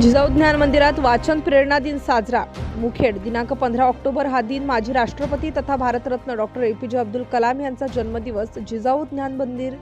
जिजाऊ ज्ञान मंदिरात वाचन प्रेरणा दिन साजरा. मुखेड. दिनांक पंधरा ऑक्टोबर हा दिन माजी राष्ट्रपती तथा Bharat Ratna doctor A P J Abdul Kalam यांचा जन्मदिवस जिजाऊ ज्ञान मंदिर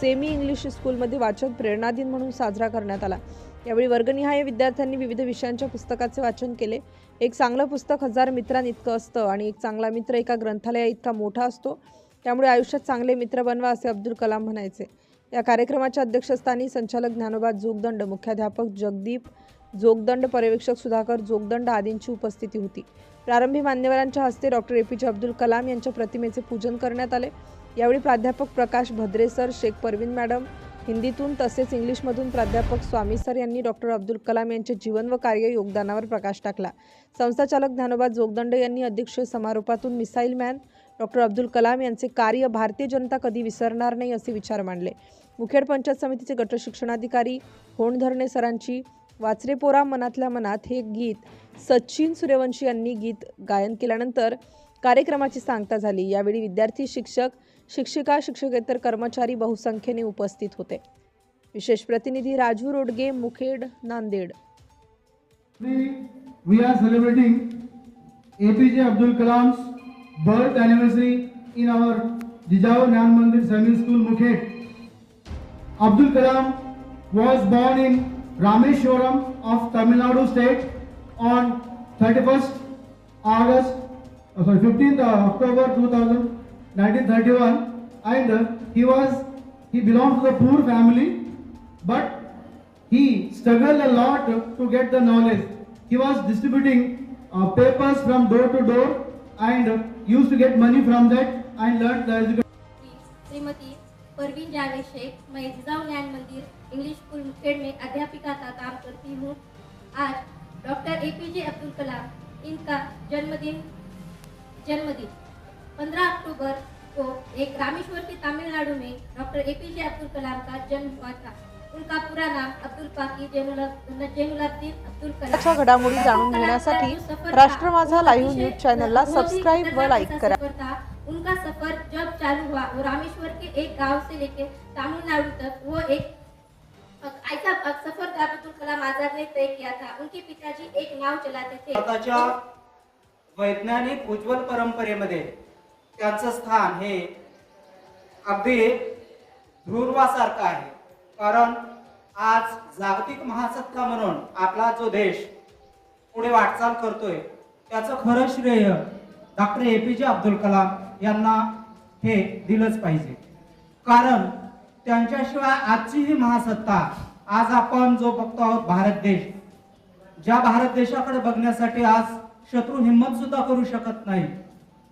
सेमी इंग्लिश स्कूलमध्ये वाचन प्रेरणा दिन म्हणून साजरा करण्यात आला. यावेळी वर्गनिहाय विद्यार्थ्यांनी विविध विषयांच्या पुस्तकाचे वाचन केले. एक चांगलं पुस्तक हजार मित्रांइतकं असतं आणि एक चांगला मित्र एका ग्रंथालया इतका मोठा असतो त्यामुळे आयुष्यात चांगले मित्र बनवा असे अब्दुल कलाम म्हणायचे. या कार्यक्रमाच्या अध्यक्षस्थानी संचालक ज्ञानोबा जोगदंड मुख्याध्यापक जगदीप जोगदंड पर्यवेक्षक सुधाकर जोगदंड आदींची उपस्थिती होती. प्रारंभी मान्यवरांच्या हस्ते doctor A. P. J. Abdul Kalam यांच्या प्रतिमेचे पूजन करण्यात आले. यावेळी प्राध्यापक प्रकाश भद्रे सर शेख परवीन मॅडम हिंदीतून तसेच इंग्लिशमधून प्राध्यापक स्वामी सर यांनी डॉक्टर अब्दुल कलाम यांचे जीवन व कार्य योगदानावर प्रकाश टाकला. संस्थाचालक ज्ञानोबा जोगदंड यांनी अध्यक्षीय समारोपातून missile man doctor Abdul Kalam यांचे कार्य भारतीय जनता कधी विसरणार नाही असे विचार मांडले. मुखेड पंचायत समितीचे गटशिक्षणाधिकारी होणधरणे सरांची वाचरे पोरा मनातल्या मनात हे गीत सचिन सूर्यवंशी यांनी गीत गायन केल्यानंतर कार्यक्रमाची सांगता झाली. यावेळी विद्यार्थी शिक्षक शिक्षिका शिक्षकेतर कर्मचारी बहुसंख्येने उपस्थित होते. विशेष प्रतिनिधी Raju Rodge Mukhed Nanded. Today we are celebrating Abdul Kalam Kalam's birth anniversary in our Jijao Nyan Mandir Semi School Mukhet. Abdul Kalam was born Rameshwaram of Tamil Nadu state on 31st August, oh sorry, 15th uh, October 1931 and uh, he was, he belonged to the poor family but he struggled a lot to get the knowledge. He was distributing uh, papers from door to door and used to get money from that and learned the education. Srimati, Parveen Javed Shaikh मैं जिजाऊ ज्ञान मंदिर English school Mukhed में अध्यापिका का काम करती हूँ। आज doctor A P J Abdul Kalam इनका जन्मदिन जन्मदिन। 15 अक्टूबर को एक रामेश्वर के तमिलनाडु में doctor A P J Abdul Kalam का जन्म हुआ था। उनका पूरा नाम अब्दुल पाकी जैनुला- जैनुलाब्दीन अब्दुल कलाम। घडामोडी जाणून घेण्यासाठी राष्ट्र माझा लाईव्ह न्यूज चॅनलला सबस्क्राईब व लाईक करा. उनका सफर जब चालू हुआ वो रामेश्वर के एक गांव से लेके तमिलनाडु तक वो एक ऐसा सफर था अब्दुल कलाम आजाद ने तय किया था। उनके पिताजी एक नाव चलाते थे। भारताच्या वैज्ञानिक उज्ज्वल परंपरेमध्ये त्यांचं स्थान हे अगदी ध्रुवासारखं आहे. कारण आज जागतिक महासत्ता म्हणून आपला जो देश पुढे वाटचाल करतोय त्याचं खरं श्रेय doctor A P J Abdul Kalam यांना हे दिलंच पाहिजे. कारण त्यांच्याशिवाय आजची ही महासत्ता आज आपण जो बघतो आहोत भारत देश ज्या भारत देशाकडे बघण्यासाठी आज शत्रू हिंमत सुद्धा करू शकत नाही.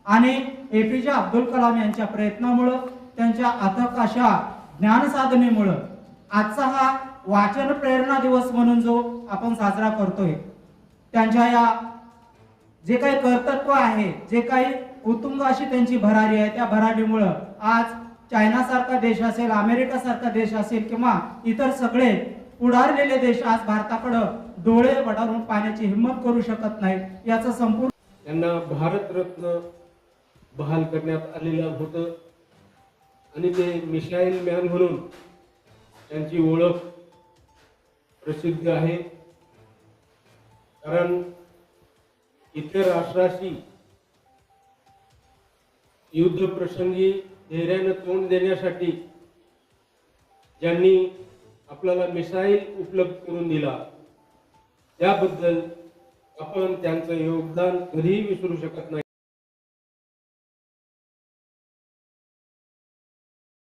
आणि एपीजे अब्दुल कलाम यांच्या प्रयत्नामुळं त्यांच्या अथक अशा ज्ञान साधनेमुळं आजचा हा वाचन प्रेरणा दिवस म्हणून जो आपण साजरा करतोय त्यांच्या या जे काही कर्तृत्व आहे जे काही उत्तुंग अशी त्यांची भरारी आहे त्या भरारीमुळं आज चायना सारखा देश असेल अमेरिका सारखा देश असेल किंवा इतर सगळे पुढारलेले देश आज भारताकडं डोळे वडारून पाण्याची हिंमत करू शकत नाही याचा संपूर्ण त्यांना भारतरत्न बहाल करण्यात आलेलं होतं. आणि ते मिसाईल मॅन म्हणून त्यांची ओळख प्रसिद्ध आहे. कारण इतर राष्ट्राशी युद्ध प्रसंगी धैर्यानं तोंड देण्यासाठी ज्यांनी आपल्याला मिसाईल उपलब्ध करून दिला त्याबद्दल आपण त्यांचं योगदान कधीही विसरू शकत नाही.